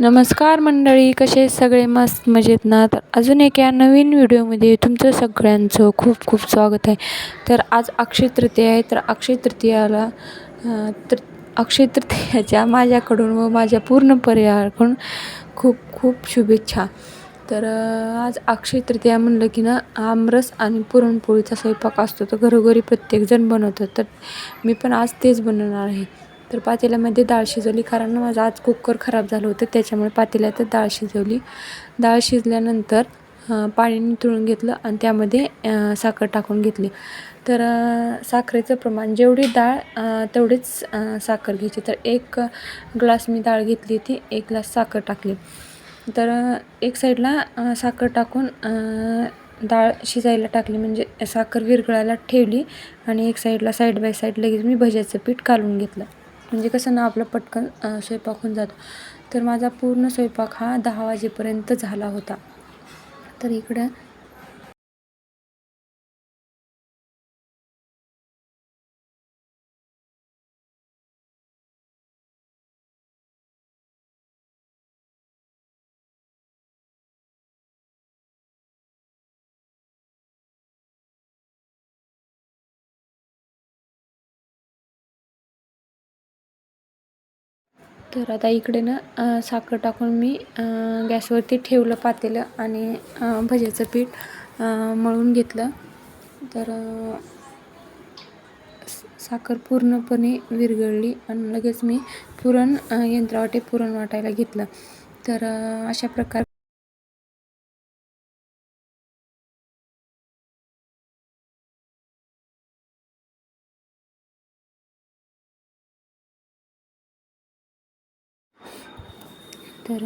नमस्कार मंडळी कसे सगळे? मस्त मजेत ना? तर अजून एक या नवीन व्हिडिओमध्ये तुमचं सगळ्यांचं खूप खूप स्वागत आहे. तर आज अक्षय तृतीया आहे. तर अक्षय तृतीयाला तर अक्षय तृतीयाच्या माझ्याकडून व माझ्या पूर्ण परिवाराकडून खूप खूप शुभेच्छा. तर आज अक्षय तृतीया म्हणलं की ना आमरस आणि पुरणपोळीचा स्वयंपाक असतो. तर घरोघरी प्रत्येकजण बनवतं. तर मी पण आज तेच बनवणार आहे. तर पातेल्यामध्ये डाळ शिजवली. कारण माझं आज कुकर खराब झालं होतं त्याच्यामुळे पातेल्यातच डाळ शिजवली. डाळ शिजल्यानंतर पाणी नितळून घेतलं आणि त्यामध्ये साखर टाकून घेतली. तर साखरेचं प्रमाण जेवढी डाळ तेवढीच साखर घ्यायची. तर एक ग्लास मी डाळ घेतली ती एक ग्लास साखर टाकली. तर एक साईडला साखर टाकून डाळ शिजायला टाकली. म्हणजे साखर विरघळायला ठेवली आणि एक साईडला साईड बाय साईड लगेच मी भज्याचं पीठ काढून घेतलं. म्हणजे कसं ना आपलं पटकन स्वयंपाक होऊन जातो. तर माझा पूर्ण स्वयंपाक हा दहा वाजेपर्यंत झाला होता. तर इकडं तर आता इकडे ना साखर टाकून मी गॅसवरती ठेवलं पातेलं आणि भज्याचं पीठ मळून घेतलं. तर साखर पूर्णपणे विरघळली आणि लगेच मी पुरण यंत्रावाटे पुरण वाटायला घेतलं. तर अशा प्रकारे तर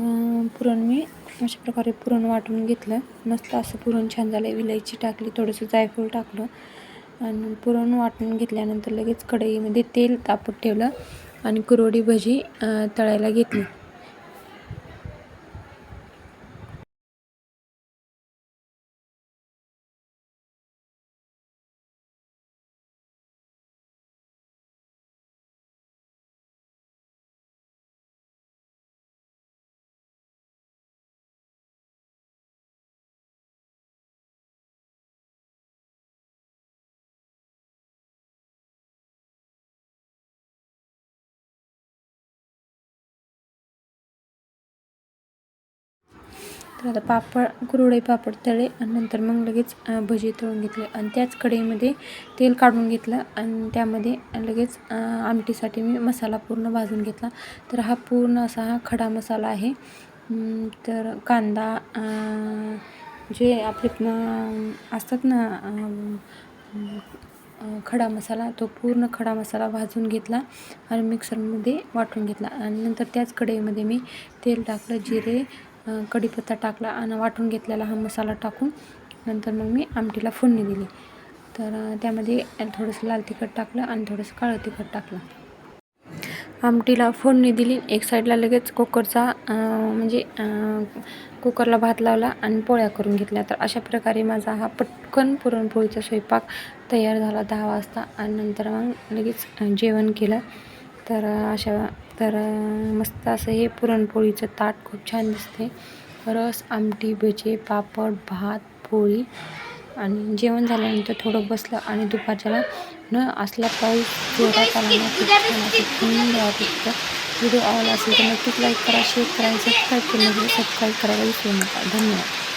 पुरण मी अशा प्रकारे पुरण वाटून घेतलं. मस्त असं पुरण छान झालं. विलायची टाकली थोडंसं जायफळ टाकलं. आणि पुरण वाटून घेतल्यानंतर लगेच कढईमध्ये तेल तापत ठेवलं आणि कुरवडी भजी तळायला घेतली. तर आता पापड कुरडई पापड तळे आणि नंतर मग लगेच भजी तळून घेतले. आणि त्याच कढईमध्ये तेल काढून घेतलं आणि त्यामध्ये लगेच आमटीसाठी मी मसाला पूर्ण भाजून घेतला. तर हा पूर्ण असा हा खडा मसाला आहे. तर कांदा जे आपले असतात ना खडा मसाला तो पूर्ण खडा मसाला भाजून घेतला आणि मिक्सरमध्ये वाटून घेतला. आणि नंतर त्याच कढईमध्ये मी तेल टाकलं जिरे कढीपत्ता टाकला आणि वाटून घेतलेला हा मसाला टाकून नंतर मग मी आमटीला फोडणी दिली. तर त्यामध्ये थोडंसं लाल तिखट टाकलं आणि थोडंसं काळं तिखट टाकलं. आमटीला फोडणी दिली. एक साईडला लगेच कुकरचा म्हणजे कुकरला भात लावला आणि पोळ्या करून घेतल्या. तर अशा प्रकारे माझा हा पटकन पुरणपोळीचा स्वयंपाक तयार झाला दहा वाजता आणि नंतर मग लगेच जेवण केलं. तर अशा तर मस्त असं हे पुरणपोळीचं ताट खूप छान दिसते. रस आमटी भजे पापड भात पोळी आणि जेवण झाल्यानंतर थोडं बसलं आणि दुपारच्याला न असला पाऊस जोरात आला ना खूप छान असं थंड वाटतं. व्हिडिओ आवडला असेल तर नक्कीच लाईक करा शेअर करा सबस्क्राईब केलं सबस्क्राईब करायला विसरू नका. धन्यवाद.